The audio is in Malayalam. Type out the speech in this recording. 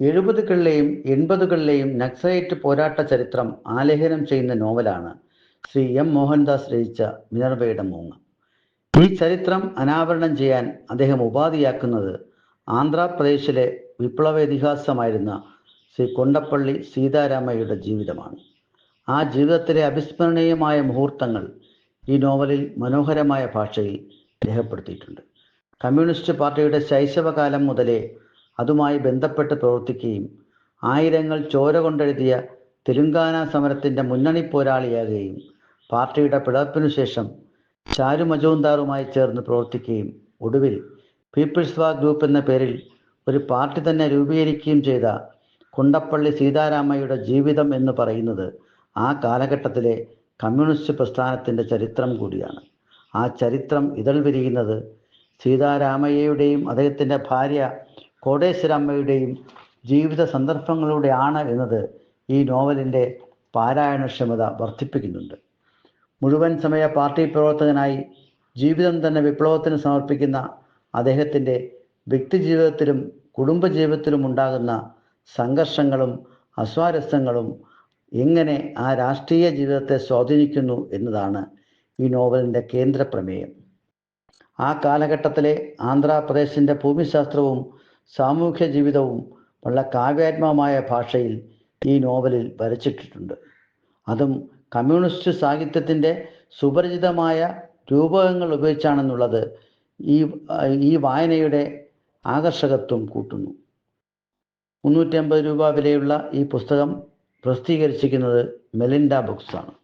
എഴുപതുകളിലെയും എൺപതുകളിലെയും നക്സലൈറ്റ് പോരാട്ട ചരിത്രം ആലേഖനം ചെയ്യുന്ന നോവലാണ് ശ്രീ എം മോഹൻദാസ് രചിച്ച മിനർവയുടെ മൂങ്ങ. ഈ ചരിത്രം അനാവരണം ചെയ്യാൻ അദ്ദേഹം ഉപാധിയാക്കുന്നത് ആന്ധ്രാപ്രദേശിലെ വിപ്ലവ ഇതിഹാസമായിരുന്ന ശ്രീ കൊണ്ടപ്പള്ളി സീതാരാമയ്യയുടെ ജീവിതമാണ്. ആ ജീവിതത്തിലെ അവിസ്മരണീയമായ മുഹൂർത്തങ്ങൾ ഈ നോവലിൽ മനോഹരമായ ഭാഷയിൽ രേഖപ്പെടുത്തിയിട്ടുണ്ട്. കമ്മ്യൂണിസ്റ്റ് പാർട്ടിയുടെ ശൈശവകാലം മുതലേ അതുമായി ബന്ധപ്പെട്ട് പ്രവർത്തിക്കുകയും ആയിരങ്ങൾ ചോര കൊണ്ടെഴുതിയ തെലുങ്കാന സമരത്തിന്റെ മുന്നണി പോരാളിയാകുകയും പാർട്ടിയുടെ പിളർപ്പിനു ശേഷം ചാരു മജൂന്ദാറുമായി ചേർന്ന് പ്രവർത്തിക്കുകയും ഒടുവിൽ പീപ്പിൾസ് വാർ ഗ്രൂപ്പ് എന്ന പേരിൽ ഒരു പാർട്ടി തന്നെ രൂപീകരിക്കുകയും ചെയ്ത കുണ്ടപ്പള്ളി സീതാരാമയുടെ ജീവിതം എന്ന് പറയുന്നത് ആ കാലഘട്ടത്തിലെ കമ്മ്യൂണിസ്റ്റ് പ്രസ്ഥാനത്തിന്റെ ചരിത്രം കൂടിയാണ്. ആ ചരിത്രം ഇതൾ വിരിയുന്നത് സീതാരാമയ്യയുടെയും അദ്ദേഹത്തിന്റെ ഭാര്യ കോടേശ്വരമ്മയുടെയും ജീവിത സന്ദർഭങ്ങളിലൂടെയാണ് എന്നത് ഈ നോവലിന്റെ പാരായണക്ഷമത വർദ്ധിപ്പിക്കുന്നുണ്ട്. മുഴുവൻ സമയ പാർട്ടി പ്രവർത്തകനായി ജീവിതം തന്നെ വിപ്ലവത്തിന് സമർപ്പിക്കുന്ന അദ്ദേഹത്തിന്റെ വ്യക്തിജീവിതത്തിലും കുടുംബജീവിതത്തിലും ഉണ്ടാകുന്ന സംഘർഷങ്ങളും അസ്വാരസ്യങ്ങളും എങ്ങനെ ആ രാഷ്ട്രീയ ജീവിതത്തെ സ്വാധീനിക്കുന്നു എന്നതാണ് ഈ നോവലിന്റെ കേന്ദ്ര പ്രമേയം ആ കാലഘട്ടത്തിലെ ആന്ധ്രാപ്രദേശിന്റെ ഭൂമിശാസ്ത്രവും സാമൂഹ്യ ജീവിതവും വളരെ കാവ്യാത്മകമായ ഭാഷയിൽ ഈ നോവലിൽ വരച്ചിട്ടിട്ടുണ്ട്. അതും കമ്മ്യൂണിസ്റ്റ് സാഹിത്യത്തിന്റെ സുപരിചിതമായ രൂപകങ്ങൾ ഉപയോഗിച്ചാണെന്നുള്ളത് ഈ ഈ വായനയുടെ ആകർഷകത്വം കൂട്ടുന്നു. മുന്നൂറ്റി അമ്പത് രൂപ വിലയുള്ള ഈ പുസ്തകം പ്രസിദ്ധീകരിച്ചിരിക്കുന്നത് മെലിൻഡ ബുക്സാണ്.